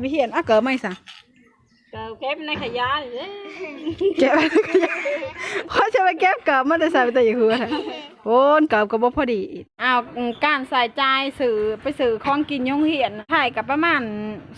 ไปเหียนอะเกิดไม่สะเกิดเก็บในขยะนี่เด้เก็บเพราะจะไปเก็บเกิดมันจะใส่ไปแต่อย่าหัวนะโอ้นเกิดก็บ่พอดีอ้าวอืมการใส่ใจายสื่อไปสื่อของกินยงเหียนไทยกับประมาณ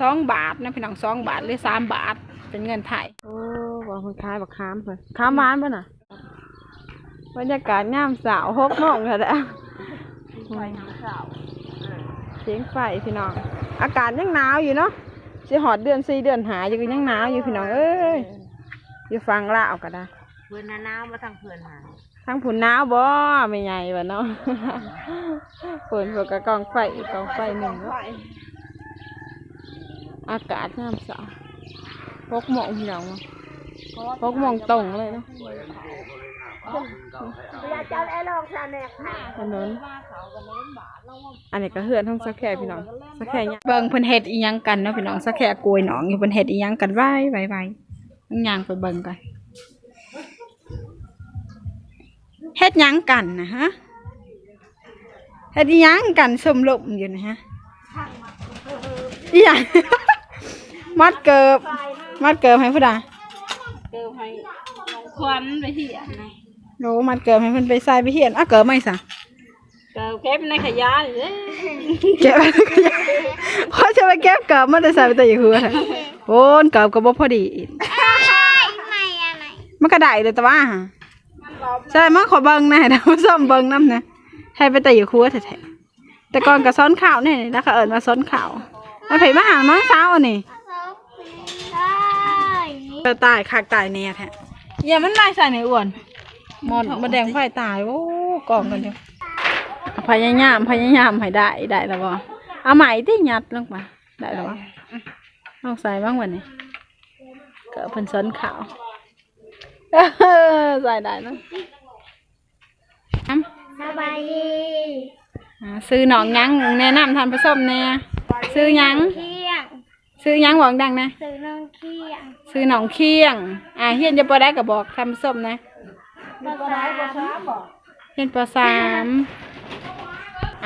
สองบาทนะพี่น้องสองบาทหรือสามบาทเป็นเงินไทยโอ้ว่าคนขายบักขามเพิ่นขามหวานป่ะน่ะบรรยากาศย่ามสาวหกโมงแล้วแหละไปหาข้าวเสียงไฟพี่น้อง อากาศยังหนาวอยู่เนาะ สิหอดเดือนสี่เดือนหาอยู่ก็ยังหนาวอยู่พี่น้องเอ้ยอยู่ฟังลาวก็ได้เพื่อนหน้ามาทางเพื่อนหาทั้งผุนหนาวบ่ไม่ใหญ่บ่เนาะฝนพวกกะกองไฟอีกกองไฟหนึ่งเนาะอากาศน้ำสาวพกหมองพี่น้องพกหมองตรงเลยเนาะ เวลาเจ้าไอ้ลองชาแนกค่ะถนนอันนี้ก็เฮือนท้องสักแค่พี่น้องสักแค่เนี่ยเบิ่งเพิ่นเฮ็ดอีหยังกันเนาะพี่น้องสักแค่กวยหนองอยู่เพิ่นเฮ็ดอีหยังกันไว้ไว้ไว้ต้องยางไปเบิ่งกันเฮ็ดหยังกันนะฮะเฮ็ดอีหยังกันสมลมอยู่นะฮะอีหยังมัดเกิบมัดเกิบให้ผู้ใดเกิดให้ควันไปเหียนะ โอ้มัดเกิบให้เพิ่นไปใส่ไปเฮียนอะเกิบไม่ซะเกิดเก็บในขยะนี่เด้เก็บเพราะจะไปเก็บเกิบมันจะใส่ไปแต่อย่าหัวนะโอ้นเกิบก็บ่พอดีอีกไม่อะไรมันก็ได้เลยแต่ว่าหาใช่มาขอเบิ่งหนะให้ท่านผู้ชมเบิ่งนำนะให้ไปแต่อย่าหัวแท้ๆแต่ก่อนก็ซ้อนข้าวนี่แล้วก็เอิ้นมาซ้อนข้าวมาไผมาหาน้องสาวอันนี่ใช่เออตายคักตายแน่แท้อย่ามันได้ใส่ในอ้วน หมดมาแดงไฟตายโอ้กองกันอยู่พยายามพยายามให้ได้ได้แล้วบ่เอาใหม่ที่ยัดลงมาได้แล้วบ่ลองใส่บ้างวันนี้ก็เพิ่นซ้อนข้าวเออใส่ได้เนาะสบายดีอ่าซื้อหนองหยังแนะนำทานผสมแน่ซื้อหยังเคียงซื้อหยังหวังดังนะซื้อน้องเคียงซื้อหนองเคียงอ่าเฮียนจะปอได้ก็บอกทำผสมนะ ภาษาเฮียนปอสาม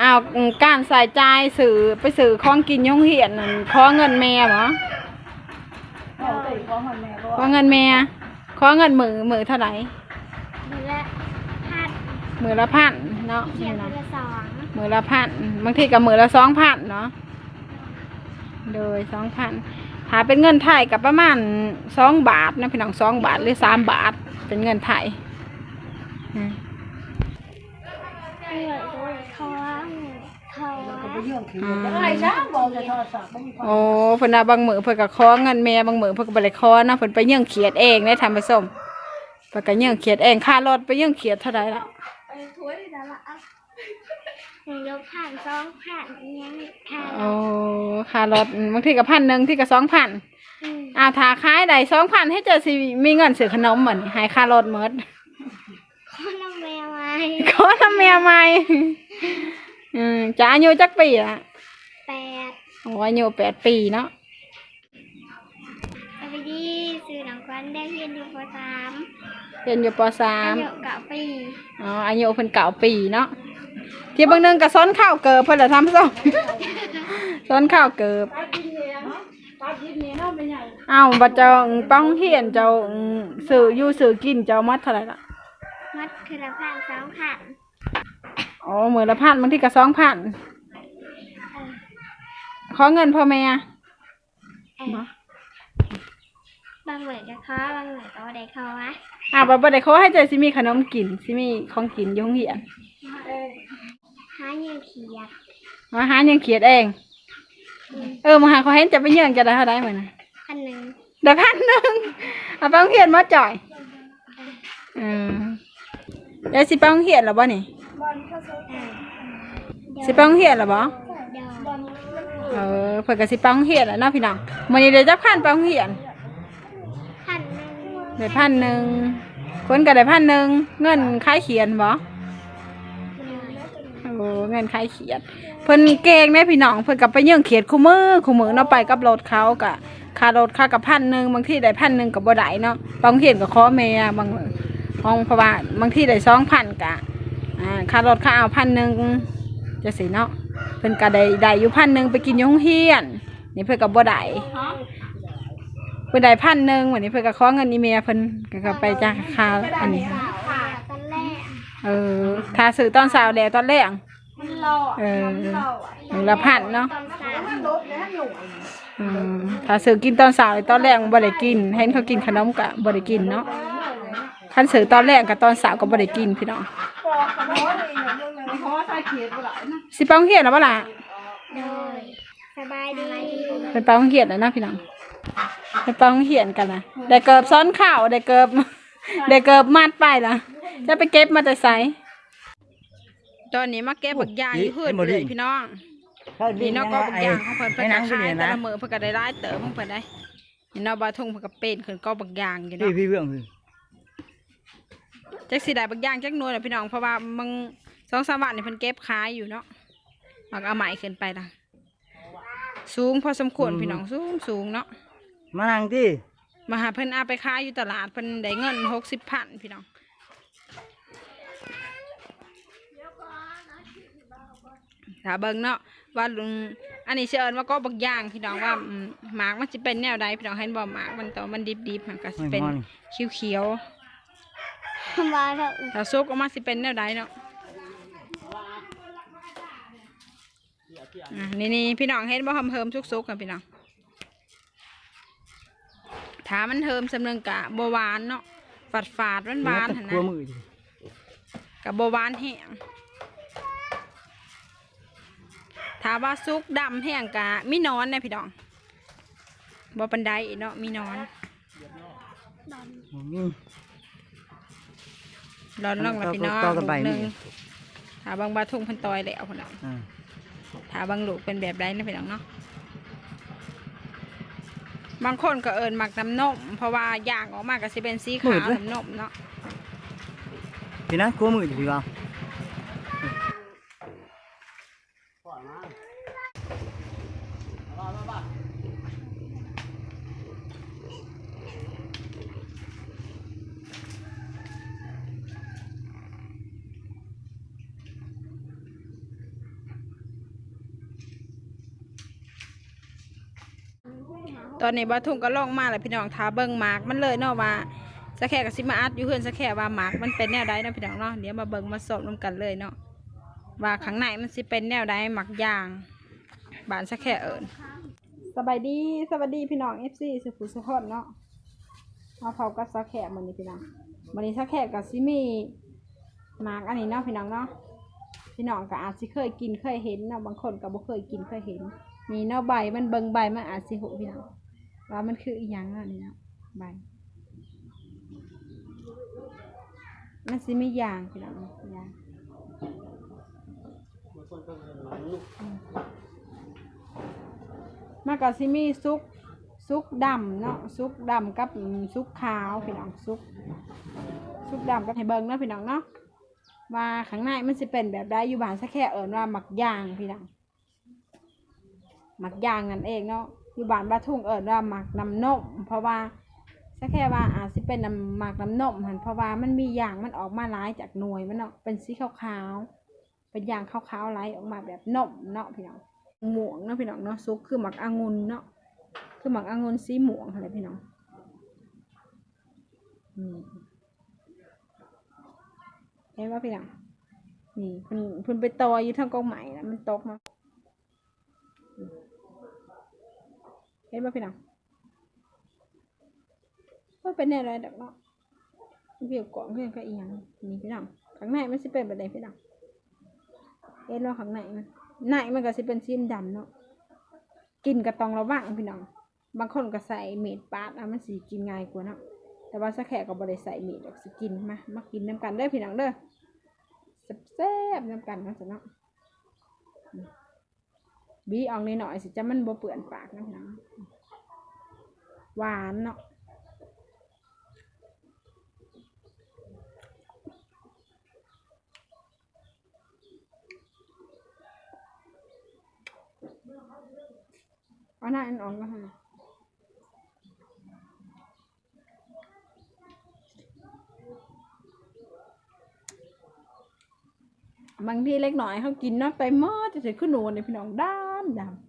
อ้าวอืมการใส่ใจายสื่อไปสื่อของกินยงเหียนนั่นขอเงินแม่เหรอขอเงินแม่ขอเงินมือมือเท่าไหร่เดือนพันมือละพันเนาะเขียนี่นนะเดือนสองมือละพันบางทีกับมือละสองพันเนาะโดยสองพันหาเป็นเงินไทยกับประมาณสองบาทนะพี่น้องสองบาทหรือสามบาทเป็นเงินไทย อืมเดือนด้เขาว่าเขาว่าโอ้เพิ่นว่าบางมือเพิ่นก็ขอเงินแม่บางมือเพิ่นก็บ่ได้ขอนะเพิ่นไปเยื่องเขียดเองได้ทำผสมเพิ่นก็เยื่องเขียดเองค่ารถไปเยื่องเขียดเท่าไหร่ละหนึ่งยกผ่านสองผ่านเนี้ยค่ะโอ้ค่ารถบางทีก็พันหนึ่งที่ก็สองพันอ้าวถ้าขายได้สองพันให้เจอสิมีเงินซื้อขนมเหมือนให้ค่ารถหมด คนละแมวไว้ ขอทำเมียใหม่อืมจะอายุจักปีละแปดโอ้อายุแปดปีเนาะสวัสดีซื้อหนังควันได้เรียนอยู่ปสามเรียนอยู่ปสามอายุเก้าปีอ๋ออายุเพิ่นเก่าปีเนาะที่บางหนึงก็ซ้อนข้าวเกิบเพิ่นละทำซ้อซ้อนข้าวเกิบเอ้าบัดเจ้าป้องเฮียนเจ้าสื่ออยู่สื่อกินเจ้ามัดเท่าไหร่ละ มัดคือละพันสองพันอ๋อมือละพันบางทีก็สองพันขอเงินพ่อแม่เอ้ยบางเหมือนกับเขาบางเหมือนก็ได้เขาวะอ่าบ่บ่ได้ขอให้เจ้าสิมีขนมกินสิมีของกินอยู่โรงเรียนหาเงินเขียดมาหายังเขียดเอง เออมาหาเขาเห็นจะไปเยื่องจะได้เท่าไดเหมือนนะพันหนึ่งได้พันหนึ่งเอาไปโรงเรียนมาจ่อย อืม เดี๋ยวสิไปโรงเรียนหรอบ่นี่เออสิไปโรงเรียนหรอบ่เดี๋ยวเออเพิ่นก็สิไปโรงเรียนแหล้วเนาะพี่น้องมื้อนี้เดี๋ยวจะพันไปโรงเรียนพันหนึ่งได้พันหนึ่งคนก็ได้พันหนึ่งเงินคล้ายเขียนบ่โอ้เงินคล้ายเขียนเพิ่นเก่งแม่พี่น้องเพิ่นก็ไปเยื่องเขียดคู่มือคู่มือเนาะไปกับรถเขาก็ค่ารถค่ากับพันหนึ่งบางทีได้พันหนึ่งก็บ่ได้เนาะบางเขียนก็ขอแม่บาง ห้องเพราะว่าบางที่ได้สองพันกะค่ารถค่าเอาพันหนึ่งจะสิเนาะเพิ่นก็ได้ได้อยู่พันหนึ่งไปกินอยโรงเฮียน นี่เพิ่นก็บ่ได้เพิ่นได้พันหนึ่งวันนี้เพิ่นก็ขอเงินอีเมียเพิ่นก็กไปจ้างค่าอันนี้เออค่าซื้อตอนเช้าแดดตอนแรกเออหนึ่งละพันเนาะตออืมถ้าซื้อกินตอนเช้าตอนแรกบ่ได้กิน เห็นเขากินขนมก็บ่ได้กินเนาะ คันซื้อตอนแรกกับตอนเช้าก็บ่ได้กินพี่น้องเพราะว่าใส่เขียดบ่หลายนะสิไปโรงเรียนแล้วบ่ล่ะเลยสบายดีเป็นไปโรงเรียนแล้วนะพี่น้องเป็นไปโรงเรียนกันนะได้เกิบซ้อนข้าวได้เกิบได้เกิบมัดไปล่ะ จะไปเก็บมาแต่ไสตอนนี้มาเก็บบักยางอยู่เฮือนเลยพี่น้องนี่เนาะก็บางอย่างของเพิ่นเพิ่นก็ขายแต่ละมื้อเพิ่นก็ได้รายเติมของเพิ่นได้นี่เนาะบาทุ่งเพิ่นก็เป็นขึ้นก็บางอย่างอยู่พี่เนาะพี่เบื้องพี่ จักสิได้บางอย่างจักหน่วยน่ะพี่น้องเพราะว่ามึงสองสามวันนี่เพิ่นเก็บขายอยู่เนาะมันก็เอาใหม่ขึ้นไปล่ะสูงพอสมควรพี่น้องสูงสูงเนาะมานั่งที่มาหาเพิ่นเอาไปขายอยู่ตลาดเพิ่นได้เงิน60,000พี่น้องถ้าเบิ่งเนาะว่าลุงอันนี้เชิญว่าก็บางอย่างพี่น้องว่าอืมหมากมันสิเป็นแนวใดพี่น้องเห็นบ่หมากมันตอนมันดิบๆมันก็สิไม่เป็นมอนเขียว มาเถอะๆถ้าสุกออกมาสิเป็นแนวใดเนาะอะนี่นี่พี่น้องเห็นบ่หอมเฮิมสุกๆกันพี่น้องถ้ามันเฮิมสำเนึงกะบ่หวานเนาะฝาดฝาดๆหวานๆหั่นกลัวนะมือดิกับบ่หวานแห้งถ้าว่าสุกดำแห้งกะมีหนอนนะพี่น้องบ่ปันไดเนาะมีหนอนนี่ ร้อนน้องละพี่น้องต่อกันไปลูกหนึ่งนี่ถ้าบางบาทุ่งเพันตอยแล้วพี่น้องอ่าถ้าบางลูกเป็นแบบใดนะพี่น้องเนาะบางคนก็เอิญหมักน้ำนมเพราะว่าย่างออกมาก็สิเป็นสีขาวน้ำนมเนาะพี่นะกลัวมือดิพี่บ่าว ตอนนี้บาทุ่งก็ล่องมาแล้วพี่น้องท้าเบิ่งหมากมันเลยเนาะว่าสะแค่กับสิมาอัดอยู่เพื่อนสะแค่ว่าหมากมันเป็นแนวใดเนาะพี่น้องเนาะเดี๋ยวมาเบิ่งมาสอบรวมกันเลยเนาะว่าข้างในมันสิเป็นแนวใดหมักยาง บานสะแค่เอิญสบายดีสวัสดีพี่น้องเอฟซีสุขุสุขคนเนาะมาเผากับสะแค่มันนี่พี่น้องมันนี้สะแค่กับซิมีหมากอันนี้เนาะพี่น้องเนาะพี่น้องก็อาจสิเคยกินเคยเห็นเนาะบางคนก็บ่เคยกินเคยเห็นมีเนาะใบมันเบิ่งใบมันอาจสิหูพี่น้อง ว่ามันคืออีหยังอะนี่เนาะใบมันสิไม่ยางพี่น้องยางมมันก็สิมีซุกซุกดำเนาะซุกดำกับซุกขาวพี่น้องซุกซุกดำกับให้เบิ่งเนาะพี่น้องเนาะว่าข้างในมันสิเป็นแบบใดอยู่บ้านสักแค่เอิญว่าหมักยางพี่น้องหมักยางนั่นเองเนาะ อยู่บ้านบ้านทุ่งเอิญว่าหมักน้ำนมเพราะว่าสักแค่ว่าอาจสิเป็นน้ำหมักน้ำนมหันเพราะว่ามันมีอย่างมันออกมาหลายจากหน่วยมันเนาะเป็นสีขาวๆเป็นยางขาวๆไหลออกมาแบบนมเนาะพี่น้องหม่วงเนาะพี่น้องเนาะซุกคือหมักองุ่นเนาะคือหมักองุ่นสีหม่วงอะไรพี่น้องอืมเห็นว่าพี่น้องนี่เพิ่นเพิ่นไปตออยู่ทางกองใหม่นะมันตกมาอืม ห็นว่าพี่น้องว่าเป็นแนวอะไรดอกเนาะเกี่ยวกล่องเรื่องก็อีหยังนี่พี่น้องข้างในมันสิเป็นแบบใดพี่น้องเห็นว่าข้างในมันในมันก็สิเป็นสีดำเนาะกินก็ต้องระวังพี่น้องบางคนก็ใส่เม็ดปาดอะมันสิกินง่ายกว่าเนาะแต่ว่าสักแขกก็บ่ได้ใส่เม็ดดอกสกินมามากินน้ำกันเด้อพี่น้องเด้อแซ่บๆน้ำกันเนาะจ้ะเนาะ บีออกนิดหน่อยสิจะมันบ่เปื่อนปากนะพี่น้องหวานเนาะเอาหน้าอันออกก็ทำบางทีเล็กหน่อยเขากินเนาะไปหมดจะเสร็จขึ้นหนูเนี่ยพี่น้องได้านดำ